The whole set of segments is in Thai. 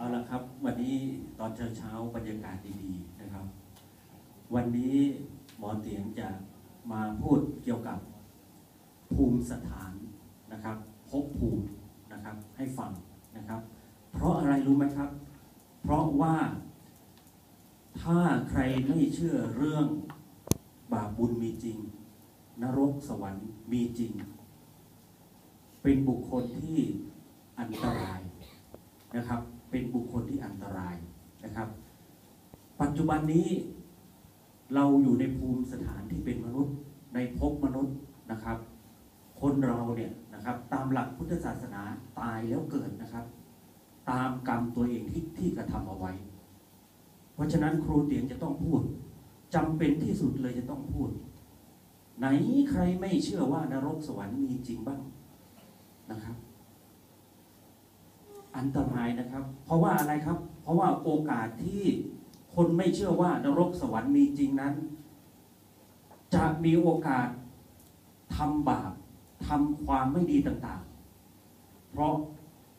เอาละครับ วันนี้ตอนเช้าๆบรรยากาศดีๆนะครับ วันนี้หมอเตียงจะมาพูดเกี่ยวกับภูมิสถานนะครับภพภูมินะครับให้ฟังนะครับ เพราะอะไรรู้ไหมครับ เพราะว่าถ้าใครไม่เชื่อเรื่องบาปบุญมีจริง นรกสวรรค์มีจริง เป็นบุคคลที่อันตรายนะครับ เป็นบุคคลที่อันตรายนะครับ ปัจจุบันนี้เราอยู่ในภูมิสถานที่เป็นมนุษย์ในภพมนุษย์นะครับ คนเราเนี่ยนะครับตามหลักพุทธศาสนาตายแล้วเกิดนะครับ ตามกรรมตัวเองที่ที่กระทำเอาไว้ เพราะฉะนั้นครูเตียงจะต้องพูดจำเป็นที่สุดเลยจะต้องพูด ไหนใครไม่เชื่อว่านรกสวรรค์มีจริงบ้างนะครับ อันตรายนะครับ เพราะว่าอะไรครับ เพราะว่าโอกาสที่คนไม่เชื่อว่านรกสวรรค์มีจริงนั้น จะมีโอกาสทำบาปทำความไม่ดีต่างๆ เพราะ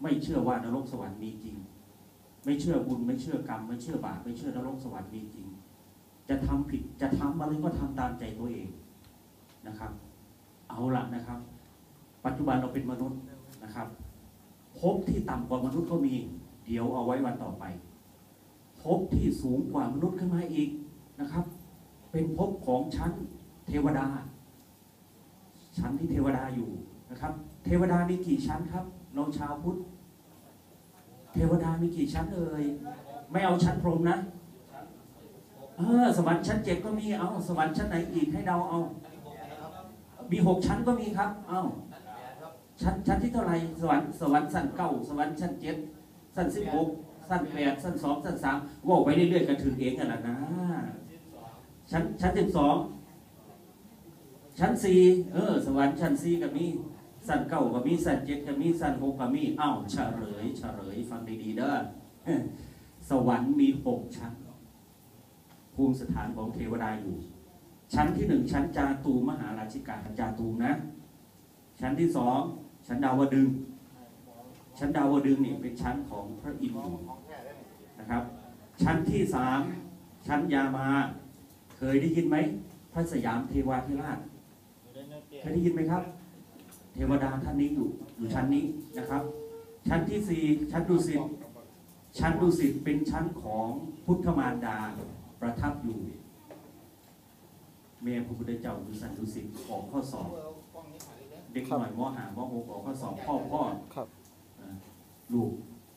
ไม่เชื่อว่านรกสวรรค์มีจริง ไม่เชื่อบุญไม่เชื่อกรรม ไม่เชื่อบาปไม่เชื่อนรกสวรรค์มีจริง จะทำผิดจะทำอะไรก็ทำตามใจตัวเองนะครับ เอาละนะครับ ปัจจุบันเราเป็นมนุษย์นะครับ ภพที่ต่ำกว่ามนุษย์ก็มี เดี๋ยวเอาไว้วันต่อไปภพที่สูงกว่ามนุษย์ขึ้นมาอีกนะครับ เป็นภพของชั้นเทวดา ชั้นที่เทวดาอยู่นะครับ เทวดามีกี่ชั้นครับ เราชาวพุทธ เทวดามีกี่ชั้นเอ่ยไม่เอาชั้นพรหมนะเออสวรรค์ชั้นเจ็ดก็มีเอาสวรรค์ชั้นไหนอีกให้เดาเอา มีหกชั้นก็มีครับ เอา ชั้นชั้นที่เท่าไหร่สวรรค์สวรรค์ชั้นเก้าสวรรค์ชั้นเจ็ดชั้นสิบหกชั้นแปดชั้นสองชั้นสามว่าไปเรื่อยๆกันถึงเองกันละนะ ชั้นชั้นสิบสองชั้นสี่เออ สวรรค์ชั้นสี่ก็มีชั้นเก้าก็มีชั้นเจ็ดก็มีชั้นหกก็มีอ้าวเฉลยเฉลยฟังดีๆเด้อสวรรค์มีหกชั้น ภูมิสถานของเทวดาอยู่ ชั้นที่หนึ่งชั้นจาตูมหาราชิกาจาตูนะ ชั้นที่สอง ชั้นดาวดึง ชั้นดาวดึงนี่เป็นชั้นของพระอินทร์นะครับ ชั้นที่สามชั้นยามา เคยได้ยินไหมพระสยามเทวาธิราชเคยได้ยินไหมครับ เทวดาท่านนี้อยู่อยู่ชั้นนี้นะครับ ชั้นที่สี่ชั้นดุสิตชั้นดุสิตเป็นชั้นของพุทธมารดาประทับอยู่เมียพระพุทธเจ้าดุสันดุสิตออกข้อสอบ เด็กหน่อยมหามหกออกข้อสอบพ่อพ่อครับเอ่อลูก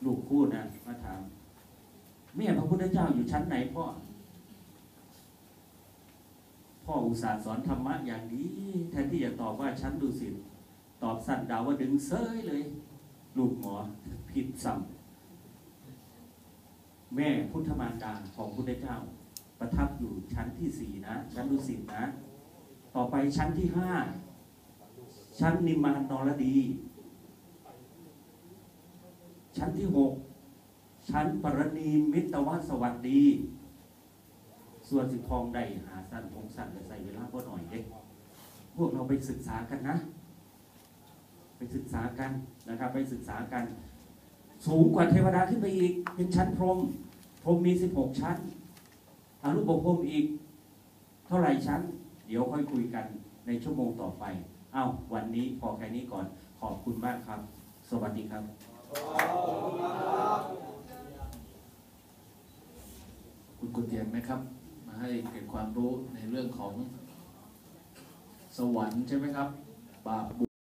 ลูกพูดนะมาถามเมียพระพุทธเจ้าอยู่ชั้นไหนพ่อ พ่ออุตส่าห์สอนธรรมะอย่างดีแทนที่จะตอบว่าชั้นดุสิตตอบสั้นดาวว่าดึงเซยเลย ลูกหมอผิดซ้ำแม่พุทธมารดาของพุทธเจ้า ประทับอยู่ชั้นที่สี่นะ ชั้นดุสิตนะ ต่อไปชั้นที่ห้า ชั้นนิมานนรดี ชั้นที่หกชั้นปรณีมิตรวัสวัสดี ส่วนสิพองใดหาสั้นพงสั้นจะใส่เวลาก็หน่อยเด็กพวกเราไปศึกษากันนะ ไปศึกษากันนะครับ ไปศึกษากัน สูงกว่าเทวดาขึ้นไปอีก เป็นชั้นพรหมพรหมมีสิบหกชั้นอรูปภพอีก เท่าไหร่ชั้น เดี๋ยวค่อยคุยกันในชั่วโมงต่อไป เอ้าวันนี้พอแค่นี้ก่อนขอบคุณมากครับ สวัสดีครับคุณกุเทียนไหมครับ มาให้เกิดความรู้ในเรื่องของสวรรค์ใช่ไหมครับ บาปบุญ